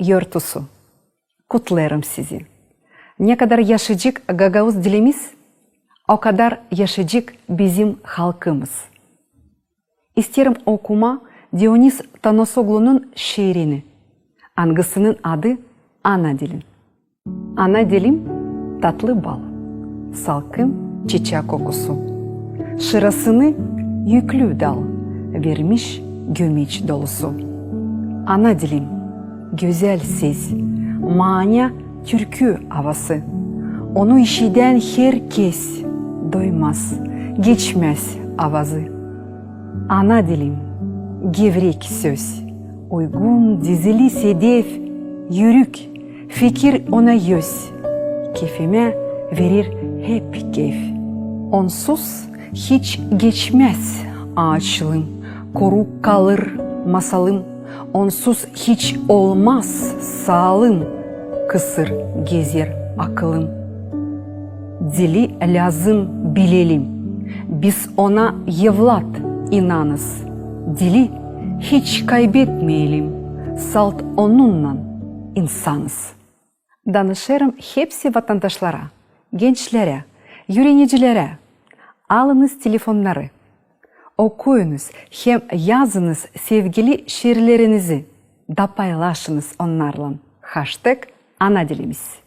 Yörtüsü. Kutlarım sizi. Ne kadar yaşayacak Gagavuz dilimiz, o kadar yaşayacak bizim halkımız. İsterim okuma Dionis Tanosoglu'nun şiirini. Hangisinin adı Ana Dilim. Ana dilim tatlı bal, salkım çiçek kokusu. Şırasını yüklü dal, vermiş gömeç dolusu. Ana dilim, güzel ses, manya türkü havası. Onu işiden herkes doymaz, geçmez avazı. Ana dilim, gevrek söz, uygun dizili sedef, yürük, fikir ona yüz. Keyfime verir hep keyif. Onsuz hiç geçmez ağaçlığım, koruk kalır masalım. Onsuz hiç olmaz sağlım, kısır gezer akılım. Dili lazım bilelim. Biz ona yevlat inanız. Dili hiç kaybetmeyelim. Salt onunla insanız. Danışırım hepsi vatandaşlara, gençlere, yöneticilere. Alınız telefonları. Okuyunuz hem yazınız sevgili şiirlerinizi da paylaşınız onlarla. Hashtag ana dilimiz.